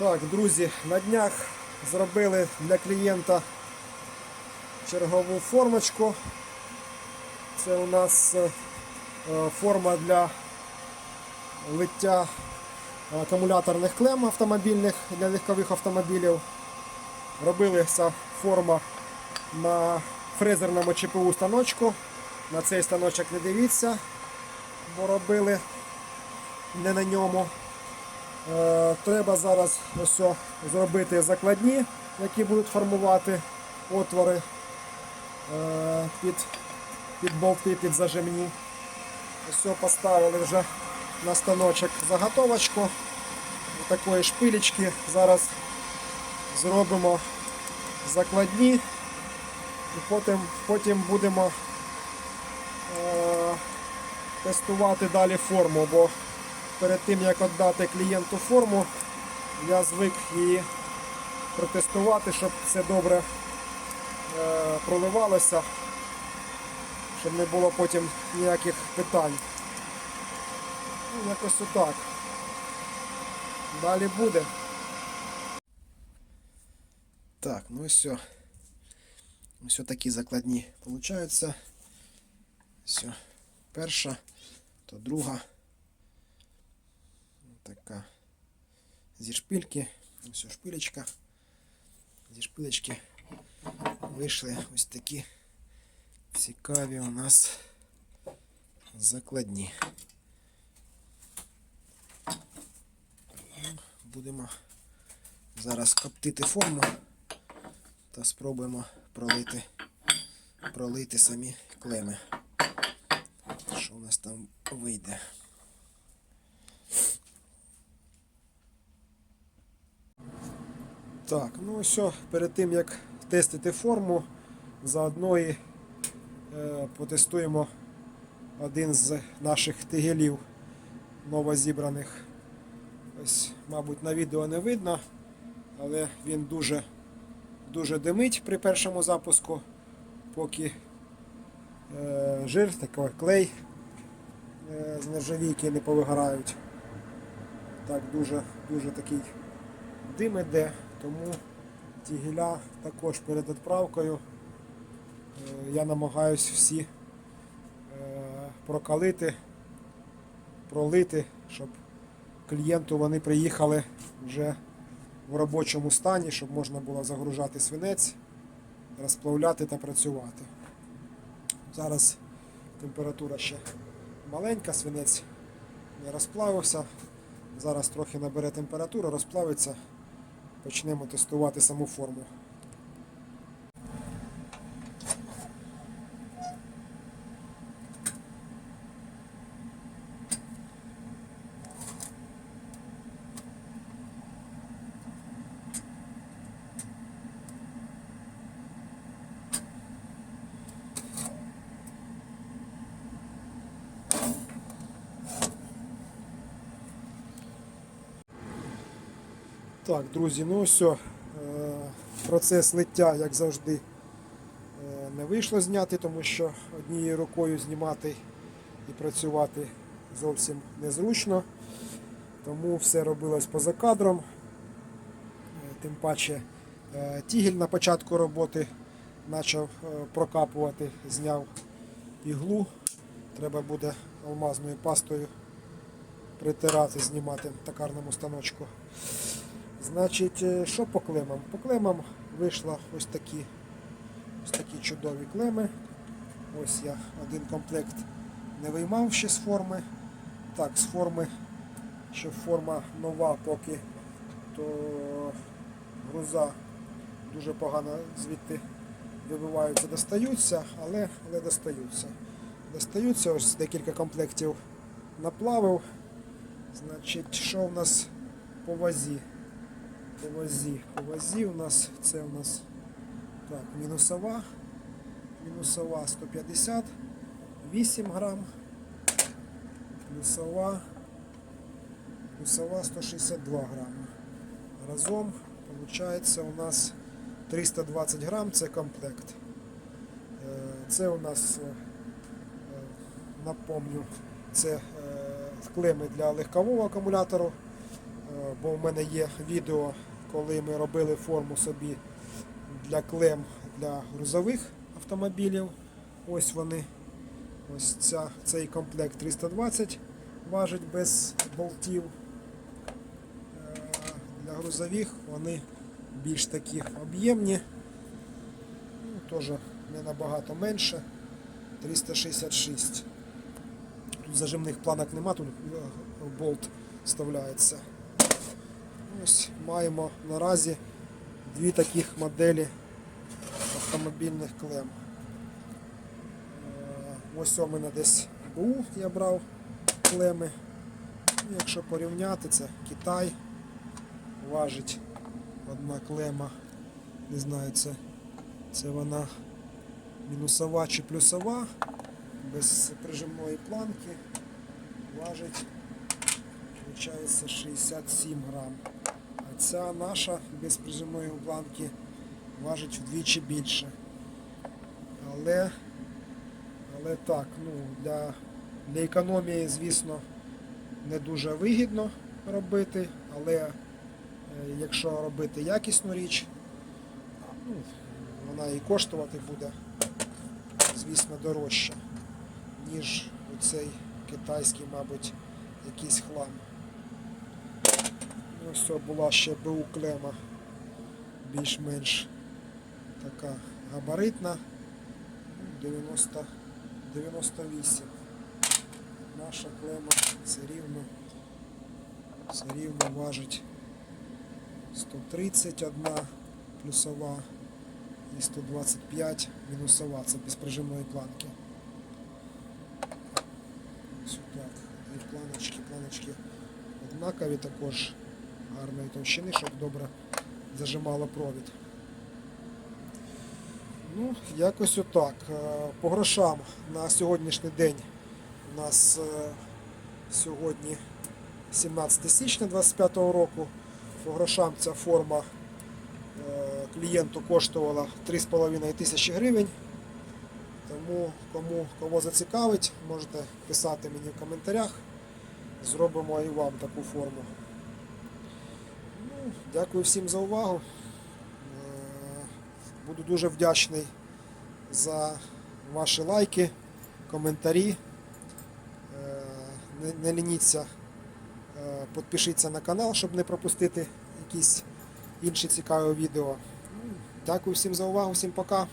Так, друзі, на днях зробили для клієнта чергову формочку. Це у нас е, е, форма для лиття акумуляторних клем автомобільних для легкових автомобілів. Робили ця форма на фрезерному ЧПУ станочку. На цей станочок не дивіться, бо робили не на ньому. Е, Треба зараз ось зробити закладні, які будуть формувати отвори е, під, під болти, під зажимні. Ось поставили вже на станочок заготовочку такої шпилечки. Зараз зробимо закладні і потім, потім будемо е, тестувати далі форму, бо перед тим як віддати клієнту форму, я звик її протестувати, щоб все добре е, проливалося, щоб не було потім ніяких питань. Ну, якось отак. Далі буде. Так, ну і все. Ось такі закладні получаються. Все. Перша, то друга. Така. Зі шпильки. Ось шпилечка. Зі шпилечки вийшли ось такі цікаві у нас закладні. Будемо зараз коптити форму та спробуємо пролити, пролити самі клеми. Що у нас там вийде? Так, ну все, перед тим як тестити форму, заодно і е, потестуємо один з наших тигелів новозібраних. Ось, мабуть, на відео не видно, але він дуже, дуже димить при першому запуску, поки е, жир, такий клей е, з нержавійки не повигорають. Так, дуже, дуже такий дим іде, тому ті гіля також перед відправкою е, я намагаюсь всі е, прокалити, пролити, щоб клієнту вони приїхали вже в робочому стані, щоб можна було загружати свинець, розплавляти та працювати. Зараз температура ще маленька, свинець не розплавився. Зараз трохи набере температуру, розплавиться, почнемо тестувати саму форму. Так, друзі, ну все. Процес лиття, як завжди, е, не вийшло зняти, тому що однією рукою знімати і працювати зовсім незручно. Тому все робилось поза кадром. Е, Тим паче е, тігель на початку роботи почав прокапувати, зняв іглу. Треба буде алмазною пастою притирати, знімати токарному станочку. Значить, е, що по клемам? По клемам вийшло ось такі, ось такі чудові клеми. Ось я один комплект не виймав ще з форми. Так, з форми, що форма нова поки, то груза дуже погано звідти вибиваються, достаються, але, але достаються. Достаються, ось декілька комплектів наплавив. Значить, що в нас по вазі? По вазі. По вазі у нас це у нас так, мінусова. Мінусова 150, 8 грам. Плюсова. Плюсова 162 грами. Разом виходить у нас 320 грам, це комплект. Е, Це у нас, е, е, напомню, це клеми для легкового акумулятору. Бо в мене є відео, коли ми робили форму собі для клем для грузових автомобілів. Ось вони. Ось ця, цей комплект 320 важить без болтів. Е, Для грузових вони більш такі об'ємні. Ну, теж не набагато менше. 366. Тут зажимних планок нема, тут е, болт вставляється. Ось маємо наразі дві таких моделі автомобільних клем. Е, Ось у мене десь БУ я брав клеми. Ну, Якщо порівняти, це Китай важить одна клема. Не знаю, це, це вона мінусова чи плюсова, без прижимної планки. Важить, виходить, 67 грам. Ця наша без прижимної планки важить вдвічі більше. Але, але так, ну, для, для економії, звісно, не дуже вигідно робити, але е, якщо робити якісну річ, ну, вона і коштувати буде, звісно, дорожче, ніж оцей китайський, мабуть, якийсь хлам. Ось була ще БУ клема, більш-менш така габаритна, ну, 90, 98. Наша клема все рівно, все рівно важить 131 плюсова і 125 мінусова, це без прижимної планки. Ось так. І планочки, планочки однакові також гарної товщини, щоб добре зажимало провід. Ну, якось отак. Е, По грошам на сьогоднішній день у нас е, сьогодні 17 січня 25 року. По грошам ця форма е, клієнту коштувала 3,5 тисячі гривень. Тому кому кого зацікавить, можете писати мені в коментарях. Зробимо і вам таку форму. Дякую всім за увагу. Е, Буду дуже вдячний за ваші лайки, коментарі. Е, Не, лініться, е, підпишіться на канал, щоб не пропустити якісь інші цікаві відео. Дякую всім за увагу, всім пока.